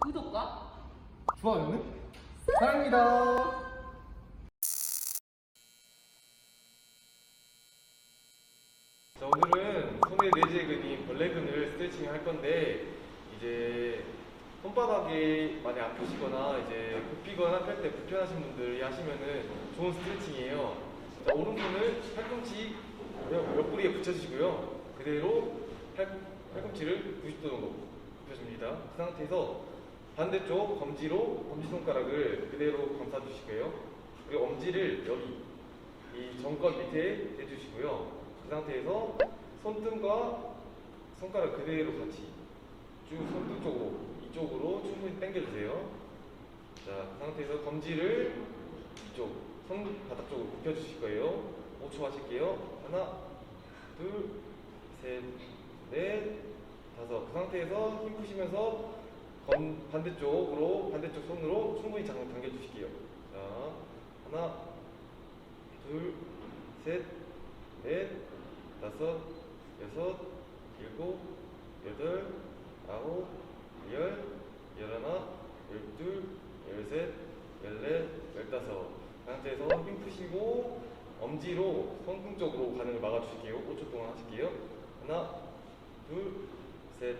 구독과 좋아요는 사랑입니다. 자, 오늘은 손에 내재근인 벌레근을 스트레칭 할 건데 이제 손바닥이 많이 아프시거나 이제 굽히거나 펼때 불편하신 분들이 하시면은 좋은 스트레칭이에요. 자, 오른손을 팔꿈치 옆구리에 붙여주시고요. 그대로 팔, 팔꿈치를 90도 정도 굽혀줍니다. 그 상태에서 반대쪽 검지로 검지손가락을 그대로 감싸주시고요. 그리고 엄지를 여기 이 정권 밑에 대주시고요. 그 상태에서 손등과 손가락 그대로 같이 쭉 손등 쪽으로 이쪽으로 충분히 당겨주세요. 자, 그 상태에서 검지를 이쪽 손바닥 쪽으로 굽혀주실 거예요. 5초 하실게요. 하나, 둘, 셋, 넷, 다섯. 그 상태에서 힘 푸시면서 검, 반대쪽으로 반대쪽 손으로 충분히 장 당겨주실게요. 자, 하나, 둘, 셋, 넷, 다섯, 여섯, 일곱, 여덟, 아홉, 열, 열하나, 열둘, 열셋, 열넷, 열다섯. 그 상태에서 힘 푸시고 엄지로 손등 쪽으로 가는 걸 막아주실게요. 5초 동안 하실게요. 하나, 둘, 셋,